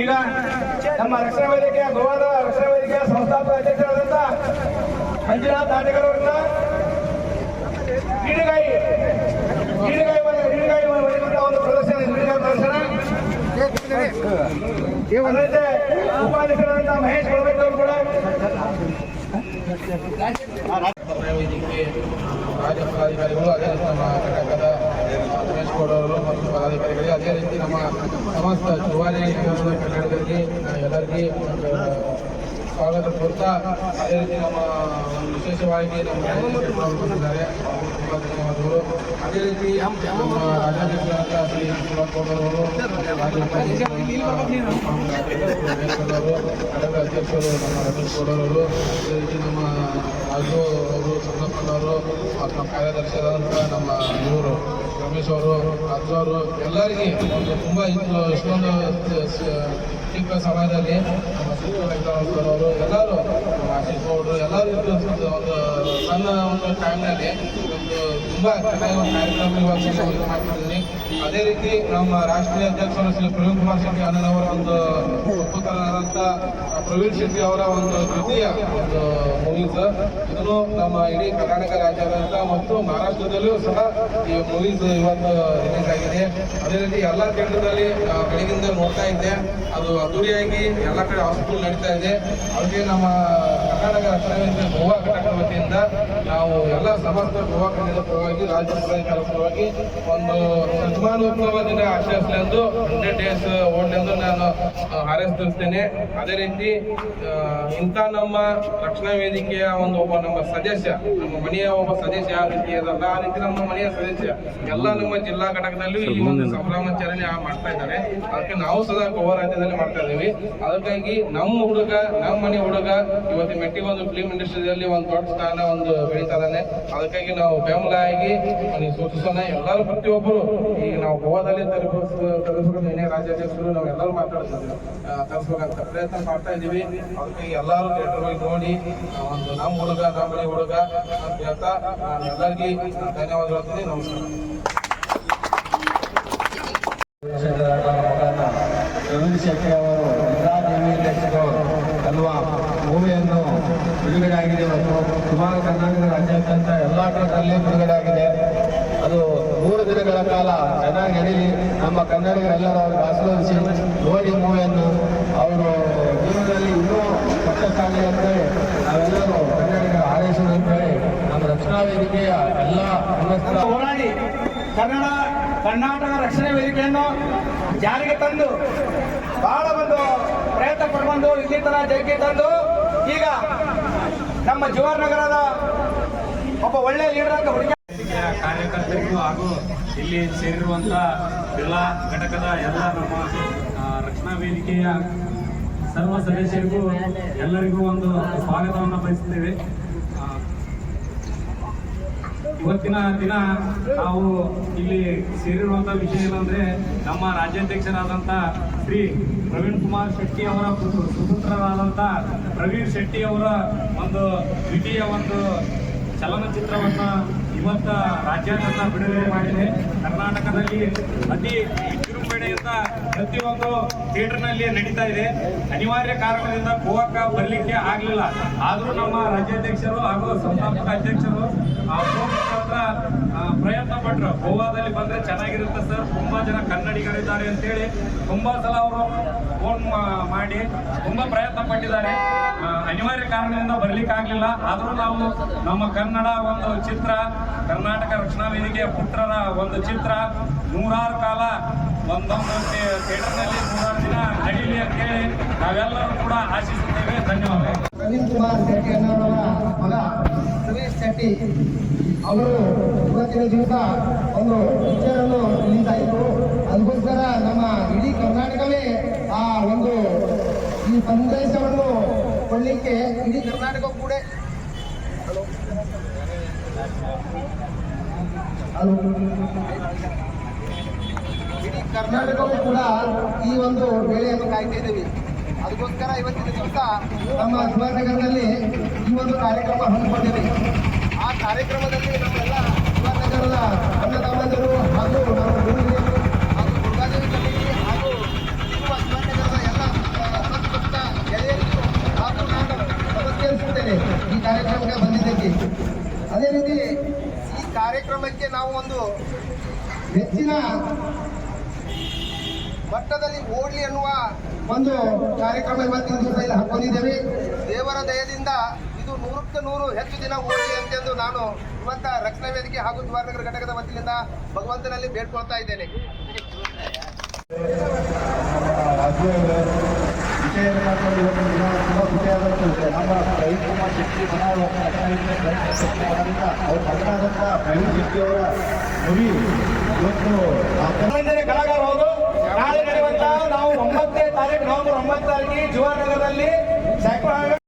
ಈಗ ನಮ್ಮ ರಕ್ಷಣಾ ವೇದಿಕೆಯ ಗೋವಾದ ರಕ್ಷಣಾ ವೇದಿಕೆಯ ಸಂಸ್ಥಾಪಕ ಅಧ್ಯಕ್ಷರಾದಂತ ಮಂಜುನಾಥ್ ಮಹೇಶ್ ಕೂಡ ಅದೇ ರೀತಿ ನಮ್ಮ ಘಟಕದ ಮತ್ತು ಅದೇ ರೀತಿ ನಮ್ಮ ಸಮಸ್ತ ಚುವಾರಿ ಕನ್ನಡದಲ್ಲಿ ಎಲ್ಲರಿಗೆ ಸ್ವಾಗತ ಕೋರ್ತಾ ಅದೇ ರೀತಿ ನಮ್ಮ ವಿಶೇಷವಾಗಿ ನಮ್ಮ ಧನ್ಯವಾದಗಳು ಅದೇ ರೀತಿ ರಾಜ್ಯ ಅಧ್ಯಕ್ಷರು, ನಮ್ಮ ರಮೇಶ್ ಗೌಡ ಅವರು ಅದೇ ರೀತಿ ನಮ್ಮ ರಾಜು ಅವರು ಸಂಗಪ್ಪನವರು ನಮ್ಮ ಕಾರ್ಯದರ್ಶಿಯಾದಂಥ ನಮ್ಮ ಇವರು, ರಮೇಶ್ ಅವರು ಅಜ್ಜು ಅವರು, ಎಲ್ಲರಿಗೆ ಒಂದು ತುಂಬ ಇಷ್ಟೊಂದು ಚಿಕ್ಕ ಸಮಯದಲ್ಲಿ ನಮ್ಮ ಸುತ್ತು ಅವರು ಎಲ್ಲರೂ ನಮ್ಮ ಎಲ್ಲ ರೀತಿಯ ಒಂದು ಸಣ್ಣ ಒಂದು ಟೈಮ್ನಲ್ಲಿ ಒಂದು ತುಂಬ ಚೆನ್ನಾಗಿ ಒಂದು ಕಾರ್ಯಕ್ರಮ ಮಾಡ್ತಿದ್ದೀವಿ ಅದೇ ರೀತಿ ನಮ್ಮ ರಾಷ್ಟ್ರೀಯ ಅಧ್ಯಕ್ಷರು ಶ್ರೀ ಪ್ರವೀಣ್ ಕುಮಾರ್ ಶೆಟ್ಟಿ ಅಣ್ಣನವರ ಒಂದು ಪುತ್ರರಾದಂಥ ಪ್ರವೀಣ್ ಶೆಟ್ಟಿ ಅವರ ಒಂದು ದ್ವಿತೀಯ ಒಂದು ಮೂವೀಸ್ ಇದನ್ನು ನಮ್ಮ ಇಡೀ ಕರ್ನಾಟಕ ರಾಜ್ಯಾದ್ಯಂತ ಮತ್ತು ಮಹಾರಾಷ್ಟ್ರದಲ್ಲೂ ಸಹ ಈ ಮೂವೀಸ್ ಇವತ್ತು ರಿಲೀಸ್ ಆಗಿದೆ. ಅದೇ ರೀತಿ ಎಲ್ಲ ಕೇಂದ್ರದಲ್ಲಿ ಬೆಳಗಿಂದ ನೋಡ್ತಾ ಇದ್ದೆ. ಅದು ಅದ್ದೂರಿಯಾಗಿ ಎಲ್ಲ ಕಡೆ ಹಾಸ್ಪಿಟಲ್ ನಡೀತಾ ಇದೆ. ಅದಕ್ಕೆ ನಮ್ಮ ಕರ್ನಾಟಕ ರಕ್ಷಣಾ ಗೋವಾ ಘಟಕದ ವತಿಯಿಂದ ನಾವು ಎಲ್ಲ ಸಮಸ್ತ ಗೋವಾ ಕನ್ನಡ ಪರವಾಗಿ ರಾಜ್ಯ ಪರವಾಗಿ ಪರವಾಗಿ ಒಂದು ಸನ್ಮಾನೋತ್ಸವ ದಿನ ಆಚರಿಸಲಿ ಎಂದು ಹಂಡ್ರೆಡ್ ಡೇಸ್ ಓಡ್ಲಿ ಎಂದು ನಾನು ಹಾರೈಸ್ ಹಾರೈಸುತ್ತೇನೆ ಅದೇ ರೀತಿ ಆ, ಇಂಥ ನಮ್ಮ ರಕ್ಷಣಾ ವೇದಿಕೆಯ ಒಂದು ಒಬ್ಬ ನಮ್ಮ ಸದಸ್ಯ ನಮ್ಮ ಮನೆಯ ಒಬ್ಬ ಸದಸ್ಯ ಯಾವ ರೀತಿ ಅದಲ್ಲ ಆ ರೀತಿ ನಮ್ಮ ಮನೆಯ ಸದಸ್ಯ ಎಲ್ಲ ನಮ್ಮ ಜಿಲ್ಲಾ ಘಟಕದಲ್ಲಿ ಈ ಒಂದು ಸಂಭ್ರಮಾಚರಣೆ ಆ- ಮಾಡ್ತಾ ಇದ್ದಾರೆ. ಅದಕ್ಕೆ ನಾವು ಸದಾ ಗೋವಾ ರಾಜ್ಯದಲ್ಲಿ ಮಾಡ್ತಾ ಇದ್ದೀವಿ. ಅದಕ್ಕಾಗಿ ನಮ್ಮ ಹುಡುಗ ನಮ್ಮ ಮನೆ ಹುಡುಗ ಇವತ್ತು ಮೆಟ್ಟಿಗೆ ಒಂದು ಫಿಲ್ಮ್ ಇಂಡಸ್ಟ್ರಿಯಲ್ಲಿ ಒಂದು ದೊಡ್ಡ ಸ್ಥಾನ, ಒಂದು ಬೆಳೀತಾ ಅದಕ್ಕಾಗಿ ನಾವು ಬೆಂಬಲ ಆಗಿ ಅವನಿಗೆ ಸೂಚಿಸೋಣ. ಎಲ್ಲರೂ ಪ್ರತಿಯೊಬ್ಬರು ಈಗ ನಾವು ಗೋವಾದಲ್ಲಿ ತಲುಪಿಸ್ ತಲುಪಿಸ್ಬೇಕು ಏನೇ ರಾಜ್ಯಾಧ್ಯಕ್ಷರು, ನಾವು ಎಲ್ಲರೂ ಮಾತಾಡ್ತಿದ್ದೀವಿ ತರಿಸ್ಬೇಕಂತ ಪ್ರಯತ್ನ ಮಾಡ್ತಾ ಇದ್ದೀವಿ. ಅದಕ್ಕಾಗಿ ಎಲ್ಲರೂ ಥಿಯೇಟರ್ಗಳಿಗೆ ನೋಡಿ ಒಂದು ನಮ್ಮ ಹುಡುಗ ನಮ್ಮ ಮನೆ ಹುಡುಗ ಅಂತ ಹೇಳ್ತಾ ನಾನು ಎಲ್ಲರಿಗೂ ಧನ್ಯವಾದ ಹೇಳ್ತೀನಿ ನಮಸ್ಕಾರ ಅವರು ಇಂದ್ರಾದೇವಿ ರಚಿಸಿದವರು ಅನ್ನುವ ಮೂವಿಯನ್ನು ಬಿಡುಗಡೆ ಆಗಿದೆ ಮತ್ತು ಸುಮಾರು ಕರ್ನಾಟಕ ರಾಜ್ಯಾದ್ಯಂತ ಎಲ್ಲ ಕಡೆಗಳಲ್ಲಿ ಬಿಡುಗಡೆ ಆಗಿದೆ ಅದು ಮೂರು ದಿನಗಳ ಕಾಲ ಚೆನ್ನಾಗಿ ನಡೀಲಿ ನಮ್ಮ ಕನ್ನಡಿಗರೆಲ್ಲರೂ ಆಶೀರ್ವದಿಸಿ ನೋಡಿ ಮೂವಿಯನ್ನು. ಅವರು ಜೀವನದಲ್ಲಿ ಇನ್ನೂ ಸಕ್ಸಸ್ಸಾಗಲಿ ಅಂತೇಳಿ ನಾವೆಲ್ಲರೂ ಕನ್ನಡಿಗರ ಹಾರೈಸೋದು ಅಂತೇಳಿ ನಮ್ಮ ರಕ್ಷಣಾ ವೇದಿಕೆಯ ಎಲ್ಲ ಹೋರಾಡಿ ಕನ್ನಡ ಕರ್ನಾಟಕ ರಕ್ಷಣಾ ವೇದಿಕೆಯನ್ನು ಜಾರಿಗೆ ತಂದು ಬಹಳ ಒಂದು ಪ್ರಯತ್ನ ಪಡ್ಕೊಂಡು ಇಲ್ಲಿ ತರ ಜಗ್ಗಿ ತಂದು ಈಗ ನಮ್ಮ ಜವಾಹರ್ ನಗರದ ಒಬ್ಬ ಒಳ್ಳೆ ಲೀಡರ್ ಅಂತ ಹುಡುಗ ಕಾರ್ಯಕರ್ತರಿಗೂ ಹಾಗೂ ಇಲ್ಲಿ ಸೇರಿರುವಂಥ ಎಲ್ಲಾ ಘಟಕದ ಎಲ್ಲ ನಮ್ಮ ರಕ್ಷಣಾ ವೇದಿಕೆಯ ಸರ್ವ ಸದಸ್ಯರಿಗೂ ಎಲ್ಲರಿಗೂ ಒಂದು ಸ್ವಾಗತವನ್ನು ಬಯಸುತ್ತೇವೆ. ಇವತ್ತಿನ ದಿನ ನಾವು ಇಲ್ಲಿ ಸೇರಿರುವಂಥ ವಿಷಯ ಏನಂದ್ರೆ ನಮ್ಮ ರಾಜ್ಯಾಧ್ಯಕ್ಷರಾದಂಥ ಶ್ರೀ ಪ್ರವೀಣ್ ಕುಮಾರ್ ಶೆಟ್ಟಿ ಅವರ ಪುತ್ರ- ಸುಪುತ್ರರಾದಂಥ ಪ್ರವೀಣ್ ಶೆಟ್ಟಿ ಅವರ ಒಂದು ದ್ವಿತೀಯ ಒಂದು ಚಲನಚಿತ್ರವನ್ನ ಇವತ್ತ ರಾಜ್ಯಾದ್ಯಂತ ಬಿಡುಗಡೆ ಮಾಡಿದೆ. ಕರ್ನಾಟಕದಲ್ಲಿ ಅತಿ ವಿಜೃಂಭಣೆಯಿಂದ ಪ್ರತಿಯೊಂದು ಥಿಯೇಟರ್ನಲ್ಲಿ ನಡೀತಾ ಇದೆ. ಅನಿವಾರ್ಯ ಕಾರಣದಿಂದ ಗೋವಾಕ ಬರಲಿಕ್ಕೆ ಆಗಲಿಲ್ಲ. ಆದರೂ ನಮ್ಮ ರಾಜ್ಯಾಧ್ಯಕ್ಷರು ಹಾಗೂ ಸಂಸ್ಥಾಪಕ ಅಧ್ಯಕ್ಷರು ಪ್ರಯತ್ನ ಪಟ್ಟರು ಗೋವಾದಲ್ಲಿ ಬಂದ್ರೆ ಚೆನ್ನಾಗಿರುತ್ತೆ ಸರ್. ತುಂಬಾ ಜನ ಕನ್ನಡಿಗರಿದ್ದಾರೆ ಅಂತೇಳಿ ತುಂಬಾ ಸಲ ಅವರು ಫೋನ್ ಮಾಡಿ ತುಂಬಾ ಪ್ರಯತ್ನ ಪಟ್ಟಿದ್ದಾರೆ. ಅನಿವಾರ್ಯ ಕಾರಣದಿಂದ ಬರ್ಲಿಕ್ಕೆ ಆಗ್ಲಿಲ್ಲ. ಆದರೂ ನಾವು ನಮ್ಮ ಕನ್ನಡ ಒಂದು ಚಿತ್ರ, ಕರ್ನಾಟಕ ರಕ್ಷಣಾ ವೇದಿಕೆಯ ಪುತ್ರರ ಒಂದು ಚಿತ್ರ, ನೂರಾರು ಕಾಲ ಒಂದೊಂದು ಥಿಯೇಟರ್ನಲ್ಲಿ ನೂರಾರು ದಿನ ನಡೀಲಿ ಅಂತೇಳಿ ನಾವೆಲ್ಲರೂ ಕೂಡ ಆಶಿಸುತ್ತೇವೆ. ಧನ್ಯವಾದ ಪ್ರವೀಣ್ ಕುಮಾರ್ ಶೆಟ್ಟಿ ಅನ್ನೋರವರ ಮಗ. ಸುರೇಶ್ ಶೆಟ್ಟಿ. ಅವರು ಇವತ್ತಿನ ದಿವಸ ಒಂದು ಪಿಕ್ಚರ್ ಅನ್ನು ರಿಲೀಸ್ ಆಯಿತು ಅದಕ್ಕೋಸ್ಕರ ನಮ್ಮ ಇಡೀ ಕರ್ನಾಟಕವೇ ಆ ಒಂದು ಈ ಸಂದೇಶವನ್ನು ಕೊಡಲಿಕ್ಕೆ ಇಡೀ ಕರ್ನಾಟಕ ಕೂಡ ಇಡೀ ಕರ್ನಾಟಕವೂ ಕೂಡ ಈ ಒಂದು ಬೆಳೆಯನ್ನು ಕಾಯ್ತಾ ಇದ್ದೀವಿ. ಅದಕ್ಕೋಸ್ಕರ ಇವತ್ತಿನ ದಿವಸ ನಮ್ಮ ಸುವರ್ಣಗರದಲ್ಲಿ ಈ ಒಂದು ಕಾರ್ಯಕ್ರಮ ಹಮ್ಮಿಕೊಂಡಿದೆ ಆ ಕಾರ್ಯಕ್ರಮದಲ್ಲಿ ನಮ್ಮೆಲ್ಲ ಶಿವನಗರದ ಅಣ್ಣ ತಮ್ಮಂದಿರು ಹಾಗೂ ನಮ್ಮ ಗುರುಹಿರಿಯರು ಹಾಗೂ ದುರ್ಗಾದೇವಿ ಕಮಿಟಿ ಹಾಗೂ ಇರುವ ಶಿವನಗರದ ಎಲ್ಲ ಸಂಸ್ಕೃತ ಗೆಳೆಯರಿಗೂ ಹಾಗೂ ನಾನು ನಮಸ್ಕರಿಸುತ್ತೇನೆ ಈ ಕಾರ್ಯಕ್ರಮಕ್ಕೆ ಬಂದಿದ್ದಕ್ಕೆ ಅದೇ ರೀತಿ ಈ ಕಾರ್ಯಕ್ರಮಕ್ಕೆ ನಾವು ಒಂದು ಹೆಚ್ಚಿನ ಮಟ್ಟದಲ್ಲಿ ಓಡಲಿ ಅನ್ನುವ ಒಂದು ಕಾರ್ಯಕ್ರಮ ಇವತ್ತಿನ ದಿವಸ ಇಲ್ಲಿ ಹಾಕೊಂಡಿದ್ದೇವೆ ದೇವರ ದಯದಿಂದ ಇದು ನೂರಕ್ಕೆ ನೂರು ಹೆಚ್ಚು ದಿನ ಓಡಲಿ ಅಂತಂದು ನಾನು ಇವತ್ತ ರಕ್ಷಣಾ ವೇದಿಕೆ ಹಾಗೂ ದ್ವಾರನಗರ ಘಟಕದ ವತಿಯಿಂದ ಭಗವಂತನಲ್ಲಿ ಬೇಡ್ಕೊಳ್ತಾ ಇದ್ದೇನೆ. ನಮ್ಮ ರವಿಕುಮಾರ್ ಅವರು ನಾಳೆ ನಡೆಯುವಂತ ನಾವು ಒಂಬತ್ತನೇ ತಾರೀಕು ನವೆಂಬರ್ ಒಂಬತ್ತು ತಾರೀಕಿಗೆ ಜುವಾರ್ ನಗರದಲ್ಲಿ